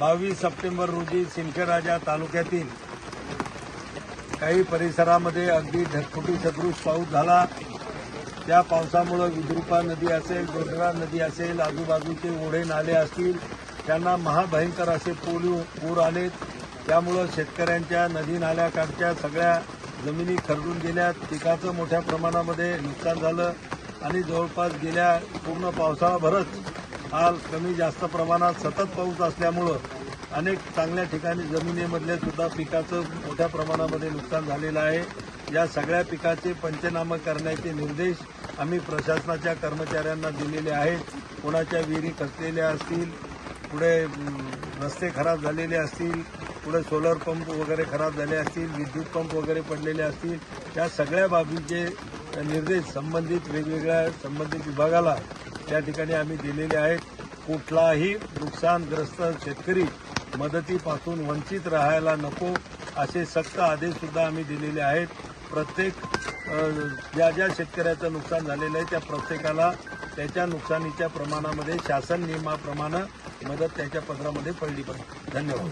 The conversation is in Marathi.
बावीस सप्टेंबर रोजी सिंदखेडराजा तालुक्यातील काही परिसरामध्ये अगदी ढगफुटी सदृश पाऊस झाला. त्या पावसामुळं विद्रुपा नदी असेल गोधरा नदी असेल आजूबाजूचे ओढे नाले असतील त्यांना महाभयंकर असे पूर पूर आलेत. त्यामुळं शेतकऱ्यांच्या नदी नाल्याकाठच्या सगळ्या जमिनी खरडून गेल्या पिकाचं मोठ्या प्रमाणामध्ये नुकसान झालं. आणि जवळपास गेल्या पूर्ण पावसाळाभरच हा कमी जास्त प्रमाणात सतत पाऊस असल्यामुळं अनेक चांगल्या ठिकाणी जमिनीमधले सुद्धा पिकाचं मोठ्या प्रमाणामध्ये नुकसान झालेलं आहे. या सगळ्या पिकाचे पंचनामे करण्याचे निर्देश आम्ही प्रशासनाच्या कर्मचाऱ्यांना दिलेले आहेत. कोणाच्या विहिरी खचलेल्या असतील पुढे रस्ते खराब झालेले असतील पुढे सोलर पंप वगैरे खराब झाले असतील विद्युत पंप वगैरे पडलेले असतील या सगळ्या बाबींचे निर्देश संबंधित वेगवेगळ्या संबंधित विभागाला त्या ठिकाणी आम्ही दिलेले आहेत. कुठलाही नुकसानग्रस्त शेतकरी मदतीपासून वंचित राहायला नको असे सक्त आदेशसुद्धा आम्ही दिलेले आहेत. प्रत्येक ज्या ज्या शेतकऱ्याचं नुकसान झालेलं आहे त्या प्रत्येकाला त्याच्या नुकसानीच्या प्रमाणामध्ये शासन नियमाप्रमाणे मदत त्याच्या पत्रामध्ये पडली पाहिजे. धन्यवाद.